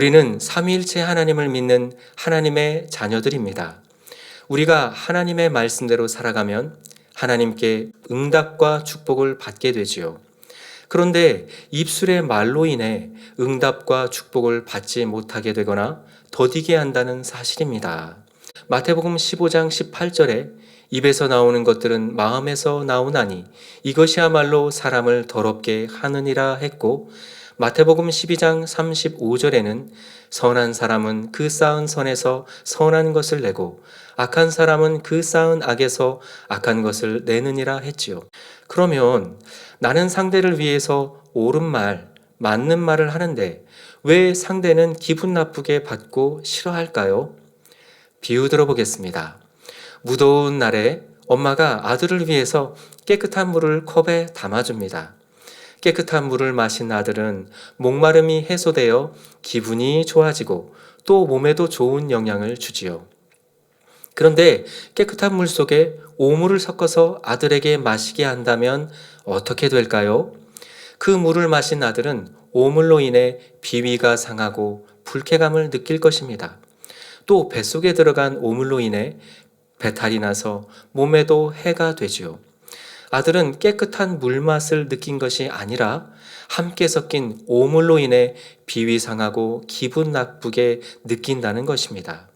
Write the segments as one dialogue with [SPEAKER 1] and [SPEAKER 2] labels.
[SPEAKER 1] 우리는 삼위일체 하나님을 믿는 하나님의 자녀들입니다. 우리가 하나님의 말씀대로 살아가면 하나님께 응답과 축복을 받게 되지요. 그런데 입술의 말로 인해 응답과 축복을 받지 못하게 되거나 더디게 한다는 사실입니다. 마태복음 15장 18절에 입에서 나오는 것들은 마음에서 나오나니 이것이야말로 사람을 더럽게 하느니라 했고 마태복음 12장 35절에는 선한 사람은 그 쌓은 선에서 선한 것을 내고 악한 사람은 그 쌓은 악에서 악한 것을 내느니라 했지요. 그러면 나는 상대를 위해서 옳은 말, 맞는 말을 하는데 왜 상대는 기분 나쁘게 받고 싫어할까요? 비유 들어보겠습니다. 무더운 날에 엄마가 아들을 위해서 깨끗한 물을 컵에 담아줍니다. 깨끗한 물을 마신 아들은 목마름이 해소되어 기분이 좋아지고 또 몸에도 좋은 영향을 주지요. 그런데 깨끗한 물 속에 오물을 섞어서 아들에게 마시게 한다면 어떻게 될까요? 그 물을 마신 아들은 오물로 인해 비위가 상하고 불쾌감을 느낄 것입니다. 또 뱃속에 들어간 오물로 인해 배탈이 나서 몸에도 해가 되지요. 아들은 깨끗한 물맛을 느낀 것이 아니라 함께 섞인 오물로 인해 비위 상하고 기분 나쁘게 느낀다는 것입니다.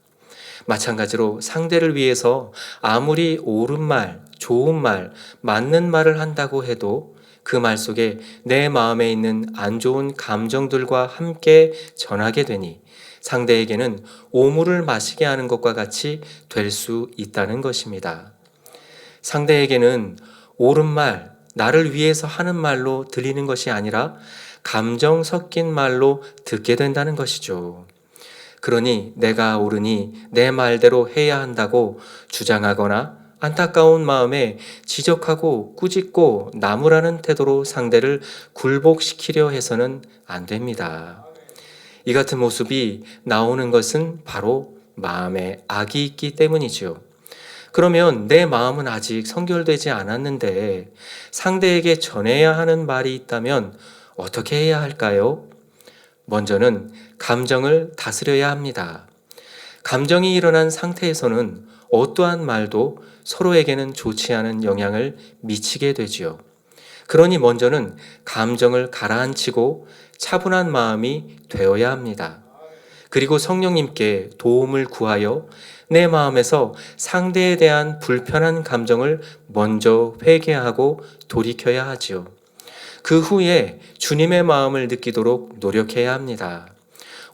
[SPEAKER 1] 마찬가지로 상대를 위해서 아무리 옳은 말, 좋은 말, 맞는 말을 한다고 해도 그 말 속에 내 마음에 있는 안 좋은 감정들과 함께 전하게 되니 상대에게는 오물을 마시게 하는 것과 같이 될 수 있다는 것입니다. 상대에게는 옳은 말, 나를 위해서 하는 말로 들리는 것이 아니라 감정 섞인 말로 듣게 된다는 것이죠. 그러니 내가 옳으니 내 말대로 해야 한다고 주장하거나 안타까운 마음에 지적하고 꾸짖고 나무라는 태도로 상대를 굴복시키려 해서는 안 됩니다. 이 같은 모습이 나오는 것은 바로 마음에 악이 있기 때문이지요. 그러면 내 마음은 아직 성결되지 않았는데 상대에게 전해야 하는 말이 있다면 어떻게 해야 할까요? 먼저는 감정을 다스려야 합니다. 감정이 일어난 상태에서는 어떠한 말도 서로에게는 좋지 않은 영향을 미치게 되지요. 그러니 먼저는 감정을 가라앉히고 차분한 마음이 되어야 합니다. 그리고 성령님께 도움을 구하여 내 마음에서 상대에 대한 불편한 감정을 먼저 회개하고 돌이켜야 하지요. 그 후에 주님의 마음을 느끼도록 노력해야 합니다.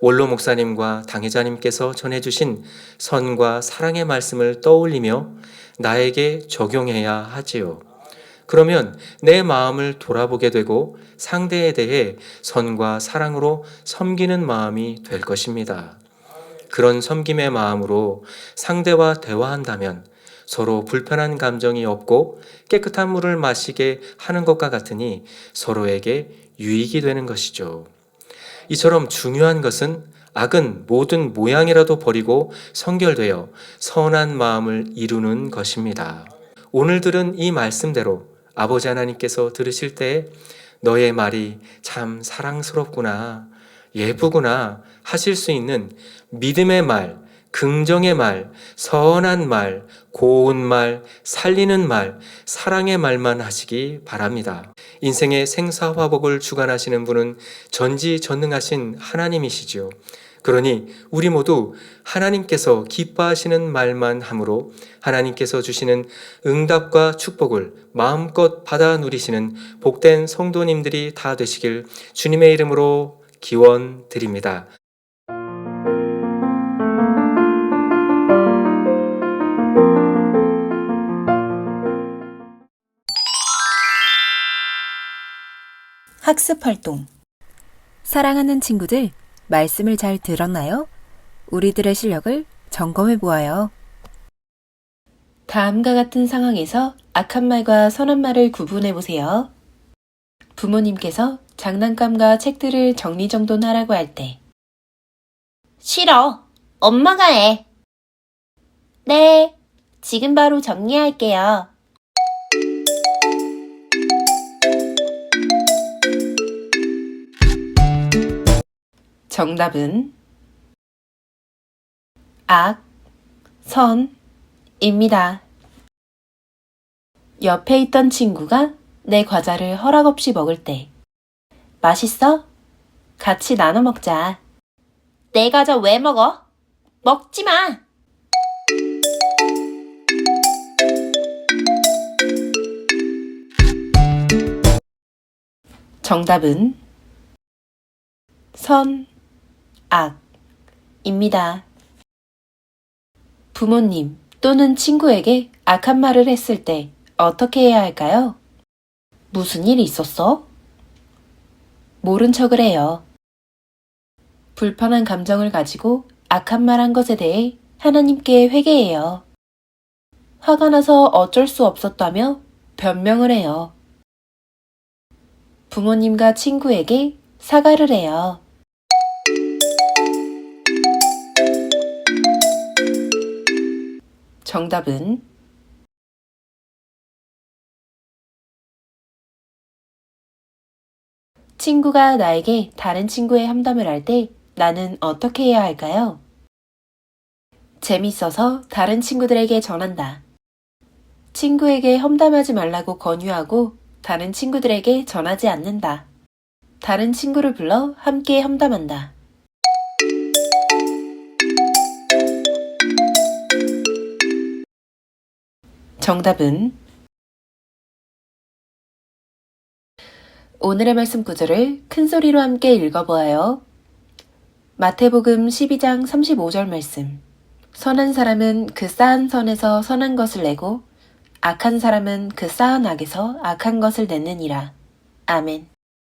[SPEAKER 1] 원로 목사님과 당회자님께서 전해주신 선과 사랑의 말씀을 떠올리며 나에게 적용해야 하지요. 그러면 내 마음을 돌아보게 되고 상대에 대해 선과 사랑으로 섬기는 마음이 될 것입니다. 그런 섬김의 마음으로 상대와 대화한다면 서로 불편한 감정이 없고 깨끗한 물을 마시게 하는 것과 같으니 서로에게 유익이 되는 것이죠. 이처럼 중요한 것은 악은 모든 모양이라도 버리고 성결되어 선한 마음을 이루는 것입니다. 오늘 들은 이 말씀대로 아버지 하나님께서 들으실 때 너의 말이 참 사랑스럽구나, 예쁘구나 하실 수 있는 믿음의 말, 긍정의 말, 선한 말, 고운 말, 살리는 말, 사랑의 말만 하시기 바랍니다. 인생의 생사화복을 주관하시는 분은 전지전능하신 하나님이시지요. 그러니 우리 모두 하나님께서 기뻐하시는 말만 함으로 하나님께서 주시는 응답과 축복을 마음껏 받아 누리시는 복된 성도님들이 다 되시길 주님의 이름으로 기원 드립니다.
[SPEAKER 2] 학습 활동. 사랑하는 친구들, 말씀을 잘 들었나요? 우리들의 실력을 점검해 보아요. 다음과 같은 상황에서 악한 말과 선한 말을 구분해 보세요. 부모님께서 장난감과 책들을 정리정돈하라고 할 때,
[SPEAKER 3] 싫어. 엄마가 해. 네. 지금 바로 정리할게요.
[SPEAKER 2] 정답은 악, 선, 입니다. 옆에 있던 친구가 내 과자를 허락 없이 먹을 때. 맛있어? 같이 나눠 먹자.
[SPEAKER 3] 내 과자 왜 먹어? 먹지 마.
[SPEAKER 2] 정답은 선, 악, 입니다. 부모님 또는 친구에게 악한 말을 했을 때 어떻게 해야 할까요? 무슨 일 있었어? 모른 척을 해요. 불편한 감정을 가지고 악한 말 한 것에 대해 하나님께 회개해요. 화가 나서 어쩔 수 없었다며 변명을 해요. 부모님과 친구에게 사과를 해요. 정답은 친구가 나에게 다른 친구의 험담을 할 때 나는 어떻게 해야 할까요? 재밌어서 다른 친구들에게 전한다. 친구에게 험담하지 말라고 권유하고 다른 친구들에게 전하지 않는다. 다른 친구를 불러 함께 험담한다. 정답은 오늘의 말씀 구절을 큰 소리로 함께 읽어보아요. 마태복음 12장 35절 말씀. 선한 사람은 그 쌓은 선에서 선한 것을 내고 악한 사람은 그 쌓은 악에서 악한 것을 내느니라. 아멘.